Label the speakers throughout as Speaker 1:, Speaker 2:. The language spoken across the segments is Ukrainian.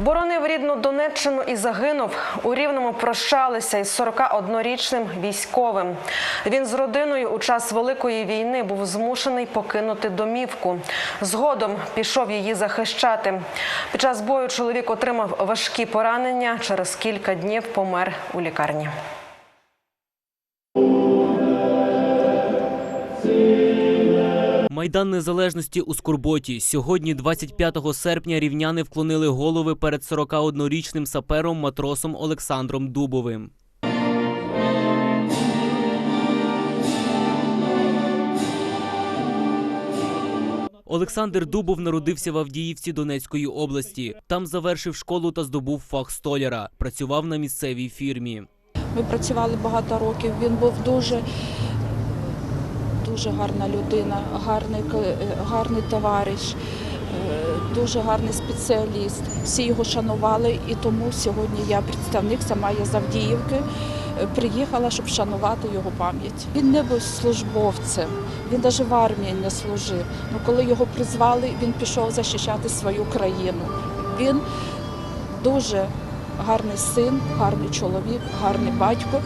Speaker 1: Боронив рідну Донеччину і загинув. У Рівному прощалися із 41-річним військовим. Він з родиною у час Великої війни був змушений покинути домівку. Згодом пішов її захищати. Під час бою чоловік отримав важкі поранення. Через кілька днів помер у лікарні.
Speaker 2: Майдан Незалежності у Скорботі. Сьогодні, 25 серпня, рівняни вклонили голови перед 41-річним сапером матросом Олександром Дубовим. Олександр Дубов народився в Авдіївці Донецької області. Там завершив школу та здобув фах столяра. Працював на місцевій фірмі.
Speaker 3: Ми працювали багато років. Він був дуже, дуже гарна людина, гарний, е, гарний товариш, е, дуже гарний спеціаліст. Всі його шанували, і тому сьогодні я представник сама я з Авдіївки. е, Приїхала, щоб шанувати його пам'ять. Він не був службовцем, він навіть в армії не служив. Ну, коли його призвали, він пішов захищати свою країну. Він дуже гарний син, гарний чоловік, гарний батько,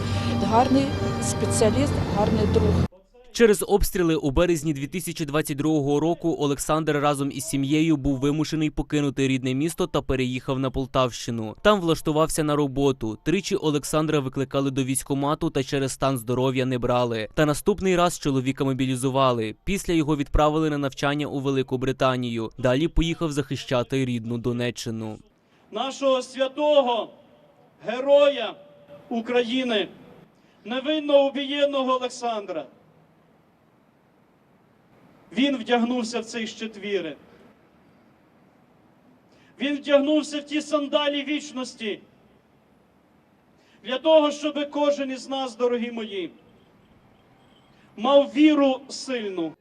Speaker 3: гарний спеціаліст, гарний друг.
Speaker 2: Через обстріли у березні 2022 року Олександр разом із сім'єю був вимушений покинути рідне місто та переїхав на Полтавщину. Там влаштувався на роботу. Тричі Олександра викликали до військкомату та через стан здоров'я не брали. Та наступний раз чоловіка мобілізували. Після його відправили на навчання у Велику Британію. Далі поїхав захищати рідну Донеччину.
Speaker 4: нашого святого героя України, невинно убієнного Олександра. Він вдягнувся в цей щитвіри. Він вдягнувся в ті сандалі вічності. Для того, щоб кожен із нас, дорогі мої, мав віру сильну.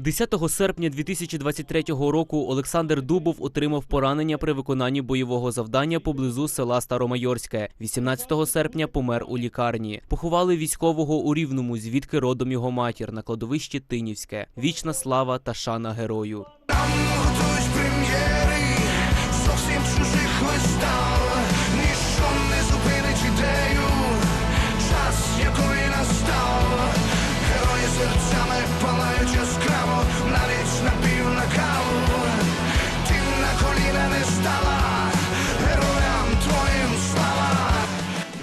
Speaker 2: 10 серпня 2023 року Олександр Дубов отримав поранення при виконанні бойового завдання поблизу села Старомайорське. 18 серпня помер у лікарні. Поховали військового у Рівному, звідки родом його матір на кладовищі Тинівське. Вічна слава та шана герою.